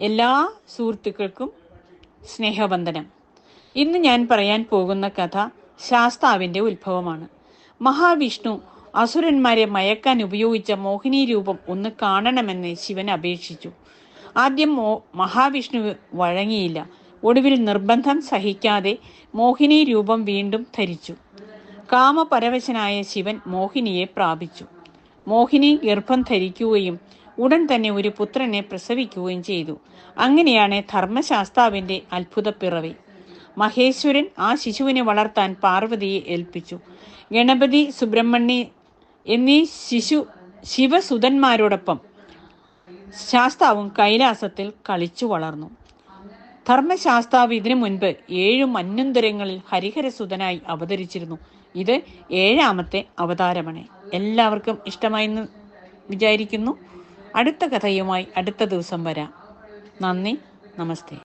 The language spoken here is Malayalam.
എല്ലാ സുഹൃത്തുക്കൾക്കും സ്നേഹവന്ദനം. ഇന്ന് ഞാൻ പറയാൻ പോകുന്ന കഥ ശാസ്താവിന്റെ ഉത്ഭവമാണ്. മഹാവിഷ്ണു അസുരന്മാരെ മയക്കാൻ ഉപയോഗിച്ച മോഹിനി രൂപം ഒന്ന് കാണണമെന്ന് ശിവൻ അപേക്ഷിച്ചു. ആദ്യം മോ മഹാവിഷ്ണു വഴങ്ങിയില്ല. ഒടുവിൽ നിർബന്ധം സഹിക്കാതെ മോഹിനി രൂപം വീണ്ടും ധരിച്ചു. കാമപരവശനായ ശിവൻ മോഹിനിയെ പ്രാപിച്ചു. മോഹിനി ഗർഭം ധരിക്കുകയും ഉടൻ തന്നെ ഒരു പുത്രനെ പ്രസവിക്കുകയും ചെയ്തു. അങ്ങനെയാണ് ധർമ്മശാസ്താവിന്റെ അത്ഭുത പിറവി മഹേശ്വരൻ ആ ശിശുവിനെ വളർത്താൻ പാർവതിയെ ഏൽപ്പിച്ചു. ഗണപതി സുബ്രഹ്മണ്യ എന്നീ ശിശു ശിവസുതന്മാരോടൊപ്പം ശാസ്താവും കൈലാസത്തിൽ കളിച്ചു വളർന്നു. ധർമ്മശാസ്താവ് ഇതിനു മുൻപ് ഏഴു മന്വന്തരങ്ങളിൽ ഹരിഹരസുതനായി അവതരിച്ചിരുന്നു. ഇത് ഏഴാമത്തെ അവതാരമാണ്. എല്ലാവർക്കും ഇഷ്ടമായെന്ന് വിചാരിക്കുന്നു. അടുത്ത കഥയുമായി അടുത്ത ദിവസം വരാം. നന്ദി നമസ്തേ.